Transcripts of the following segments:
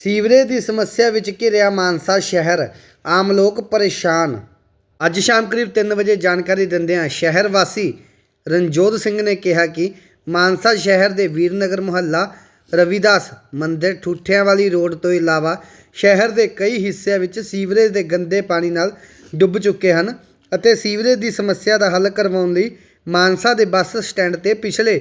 Sewerage ਦੀ ਸਮੱਸਿਆ ਵਿੱਚ ਘਿਰਿਆ ਮਾਨਸਾ ਸ਼ਹਿਰ। ਆਮ ਲੋਕ ਪਰੇਸ਼ਾਨ। ਅੱਜ ਸ਼ਾਮ ਕਰੀਬ 3 ਵਜੇ ਜਾਣਕਾਰੀ ਦਿੰਦਿਆਂ ਸ਼ਹਿਰ ਵਾਸੀ ਰਣਜੋਤ ਸਿੰਘ ਨੇ ਕਿਹਾ ਕਿ ਮਾਨਸਾ ਸ਼ਹਿਰ ਦੇ ਵੀਰਨਗਰ ਮੁਹੱਲਾ ਰਵਿਦਾਸ ਮੰਦਿਰ ਠੂਠਿਆਂ ਵਾਲੀ ਰੋਡ ਤੋਂ ਇਲਾਵਾ ਸ਼ਹਿਰ ਦੇ ਕਈ ਹਿੱਸਿਆਂ ਵਿੱਚ ਸੀਵਰੇਜ ਦੇ ਗੰਦੇ ਪਾਣੀ ਨਾਲ ਡੁੱਬ ਚੁੱਕੇ ਹਨ ਅਤੇ ਸੀਵਰੇਜ ਦੀ ਸਮੱਸਿਆ ਦਾ ਹੱਲ ਕਰਵਾਉਣ ਲਈ ਮਾਨਸਾ ਦੇ ਬੱਸ ਸਟੈਂਡ ਤੇ ਪਿਛਲੇ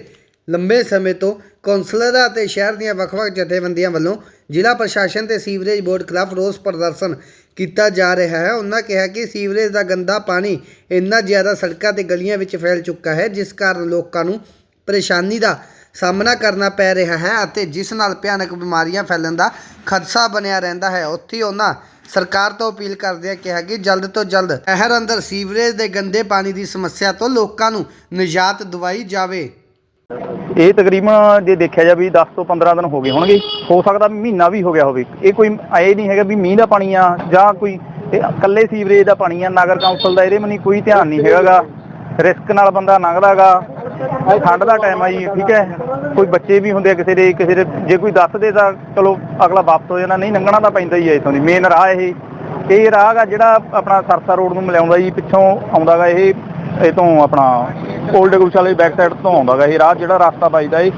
ਲੰਬੇ ਸਮੇਂ ਤੋਂ ਕੌਂਸਲਰਾਂ ਅਤੇ ਸ਼ਹਿਰ ਦੀਆਂ ਵੱਖ-ਵੱਖ ਜਥੇਬੰਦੀਆਂ ਵੱਲੋਂ ਜ਼ਿਲ੍ਹਾ ਪ੍ਰਸ਼ਾਸਨ ਤੇ ਸੀਵਰੇਜ ਬੋਰਡ ਖਿਲਾਫ ਰੋਸ ਪ੍ਰਦਰਸ਼ਨ ਕੀਤਾ ਜਾ ਰਿਹਾ ਹੈ। ਉਹਨਾਂ ਕਿਹਾ ਕਿ ਸੀਵਰੇਜ ਦਾ ਗੰਦਾ ਪਾਣੀ ਇੰਨਾ ਜ਼ਿਆਦਾ ਸੜਕਾਂ ਤੇ ਗਲੀਆਂ ਵਿੱਚ ਫੈਲ ਚੁੱਕਾ ਹੈ, ਜਿਸ ਕਾਰਨ ਲੋਕਾਂ ਨੂੰ ਪਰੇਸ਼ਾਨੀ ਦਾ ਸਾਹਮਣਾ ਕਰਨਾ ਪੈ ਰਿਹਾ ਹੈ ਅਤੇ ਜਿਸ ਨਾਲ ਭਿਆਨਕ ਬਿਮਾਰੀਆਂ ਫੈਲਣ ਦਾ ਖਦਸ਼ਾ ਬਣਿਆ ਰਹਿੰਦਾ ਹੈ। ਉੱਥੇ ਉਹਨਾਂ ਸਰਕਾਰ ਤੋਂ ਅਪੀਲ ਕਰਦਿਆਂ ਕਿਹਾ ਕਿ ਜਲਦ ਤੋਂ ਜਲਦ ਸ਼ਹਿਰ ਅੰਦਰ ਸੀਵਰੇਜ ਦੇ ਗੰਦੇ ਪਾਣੀ ਦੀ ਸਮੱਸਿਆ ਤੋਂ ਲੋਕਾਂ ਨੂੰ ਨਿਜਾਤ ਦਿਵਾਈ ਜਾਵੇ। ਇਹ ਤਕਰੀਬਨ ਜੇ ਦੇਖਿਆ ਜਾ ਵੀ 10 ਤੋਂ 15 ਦਿਨ ਹੋ ਗਏ ਹੋਣਗੇ, ਹੋ ਸਕਦਾ ਮਹੀਨਾ ਵੀ ਹੋ ਗਿਆ ਹੋਵੇ। ਇਹ ਕੋਈ ਐ ਨਹੀਂ ਹੈਗਾ ਵੀ ਮੀਂਹ ਦਾ ਪਾਣੀ ਆ ਜਾਂ ਕੋਈ ਇਕੱਲੇ ਸੀਵਰੇਜ ਦਾ ਪਾਣੀ ਆ, ਨਗਰ ਕੌਂਸਲ ਦਾ ਇਹਦੇ ਮਨੀ ਕੋਈ ਧਿਆਨ ਨਹੀਂ ਹੈਗਾਗਾ। ਰਿਸਕ ਨਾਲ ਬੰਦਾ ਲੰਘਦਾਗਾ। ਠੰਡ ਦਾ ਟਾਈਮ ਆ ਜੀ, ਠੀਕ ਹੈ। ਕੋਈ ਬੱਚੇ ਵੀ ਹੁੰਦੇ ਆ ਕਿਸੇ ਦੇ ਕਿਸੇ ਦੇ ਜੇ ਕੋਈ ਦੱਸ ਦੇ ਤਾਂ ਚਲੋ ਅਗਲਾ ਵਾਪਸ ਹੋ ਜਾਣਾ ਨਹੀਂ ਲੰਘਣਾ ਤਾਂ ਪੈਂਦਾ ਹੀ ਹੈ ਇਥੋਂ ਦੀ। ਮੇਨ ਰਾਹ ਇਹ। ਇਹ ਰਾਹ ਗਾ ਜਿਹੜਾ ਆਪਣਾ ਸਰਸਾ ਰੋਡ ਨੂੰ ਮਿਲਾਉਂਦਾ ਜੀ, ਪਿੱਛੋਂ ਆਉਂਦਾਗਾ ਇਹ ਇਹ ਤੋਂ ਆਪਣਾ 올ਡ ਗੁਰਸ਼ਾਲੇ ਬੈਕ ਸਾਈਡ ਤੋਂ ਆਉਂਦਾਗਾ ਇਹ ਰਾਹ, ਜਿਹੜਾ ਰਸਤਾ ਵੱਜਦਾ ਏ।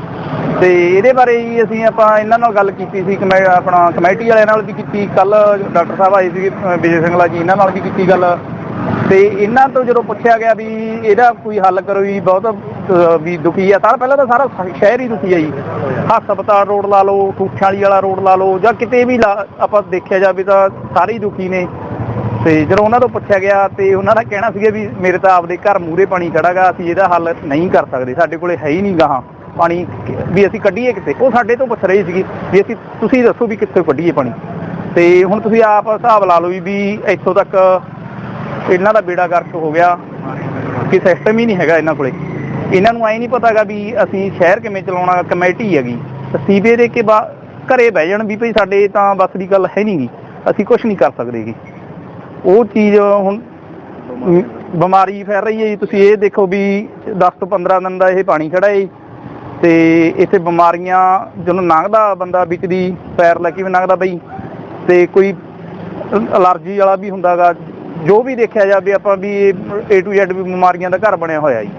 ਤੇ ਇਹਦੇ ਬਾਰੇ ਹੀ ਅਸੀਂ ਆਪਾਂ ਇਹਨਾਂ ਨਾਲ ਗੱਲ ਕੀਤੀ ਸੀ, ਕਮੇ, ਆਪਣਾ ਕਮੇਟੀ ਵਾਲਿਆਂ ਨਾਲ ਵੀ ਕੀਤੀ। ਕੱਲ ਡਾਕਟਰ ਸਾਹਿਬ ਆਏ ਸੀ ਵਿਜੇ ਸਿੰਘਲਾ ਜੀ, ਇਹਨਾਂ ਨਾਲ ਵੀ ਕੀਤੀ ਗੱਲ। ਤੇ ਇਹਨਾਂ ਤੋਂ ਜਦੋਂ ਪੁੱਛਿਆ ਗਿਆ ਵੀ ਇਹਦਾ ਕੋਈ ਹੱਲ ਕਰੋ ਜੀ, ਬਹੁਤ ਵੀ ਦੁਖੀ ਆ। ਸਾਰਾ ਪਹਿਲਾਂ ਤਾਂ ਸਾਰਾ ਸ਼ਹਿਰ ਹੀ ਦੁਖੀ ਆ ਜੀ। ਹਸਪਤਾਲ ਰੋਡ ਲਾ ਲਓ ਠੂਠਾਂ ਵਾਲਾ ਰੋਡ ਲਾ ਲਓ, ਜਾਂ ਕਿਤੇ ਵੀ ਲਾ- ਆਪਾਂ ਦੇਖਿਆ ਜਾਵੇ ਤਾਂ ਸਾਰੇ ਹੀ ਦੁਖੀ ਨੇ। ਤੇ ਜਦੋਂ ਉਹਨਾਂ ਤੋਂ ਪੁੱਛਿਆ ਗਿਆ ਤੇ ਉਹਨਾਂ ਦਾ ਕਹਿਣਾ ਸੀਗਾ ਵੀ ਮੇਰੇ ਤਾਂ ਆਪਦੇ ਘਰ ਮੂਰੇ ਪਾਣੀ ਖੜਾਗਾ, ਅਸੀਂ ਇਹਦਾ ਹੱਲ ਨਹੀਂ ਕਰ ਸਕਦੇ, ਸਾਡੇ ਕੋਲੇ ਹੈ ਹੀ ਨਹੀਂ ਗਾਹਾਂ ਪਾਣੀ, ਵੀ ਅਸੀਂ ਕੱਢੀਏ ਕਿੱਥੇ? ਉਹ ਸਾਡੇ ਤੋਂ ਪੁੱਛ ਰਹੀ ਸੀਗੀ ਵੀ ਅਸੀਂ, ਤੁਸੀਂ ਦੱਸੋ ਵੀ ਕਿੱਥੋਂ ਕੱਢੀਏ ਪਾਣੀ? ਤੇ ਹੁਣ ਤੁਸੀਂ ਆਪ ਹਿਸਾਬ ਲਾ ਲਓ ਵੀ ਇੱਥੋਂ ਤੱਕ ਇਹਨਾਂ ਦਾ ਬੇੜਾ ਗਰਕ ਹੋ ਗਿਆ, ਕਿ ਸਿਸਟਮ ਹੀ ਨਹੀਂ ਹੈਗਾ ਇਹਨਾਂ ਕੋਲੇ। ਇਹਨਾਂ ਨੂੰ ਐ ਨਹੀਂ ਪਤਾਗਾ ਵੀ ਅਸੀਂ ਸ਼ਹਿਰ ਕਿਵੇਂ ਚਲਾਉਣਾ, ਕਮੇਟੀ ਹੈਗੀ। ਸੀਵੇ ਦੇ ਕੇ ਬਾ, ਘਰੇ ਬਹਿ ਜਾਣ ਵੀ ਭਈ ਸਾਡੇ ਤਾਂ ਬਸ ਦੀ ਗੱਲ ਹੈ ਨਹੀਂਗੀ ਅਸੀਂ ਕੁਝ ਨਹੀਂ ਕਰ ਸਕਦੇਗੇ। ਉਹ ਚੀਜ਼ ਹੁਣ ਅਮ, ਬਿਮਾਰੀ ਫੈਲ ਰਹੀ ਹੈ ਜੀ। ਤੁਸੀਂ ਇਹ ਦੇਖੋ ਵੀ 10 ਤੋਂ 15 ਦਿਨ ਦਾ ਇਹ ਪਾਣੀ ਖੜਾ ਹੈ ਜੀ। ਤੇ ਇੱਥੇ ਬਿਮਾਰੀਆਂ ਜਦੋਂ ਲੰਘਦਾ ਬੰਦਾ ਵਿੱਚ ਦੀ ਪੈਰ ਲੈ ਕੇ ਵੀ ਲੰਘਦਾ ਬਈ। ਤੇ ਕੋਈ ਅਲਰਜੀ ਵਾਲਾ ਵੀ ਹੁੰਦਾਗਾ। ਜੋ ਵੀ ਦੇਖਿਆ ਜਾਵੇ ਆਪਾਂ ਵੀ A to Z ਵੀ ਬਿਮਾਰੀਆਂ ਦਾ ਘਰ ਬਣਿਆ ਹੋਇਆ ਜੀ।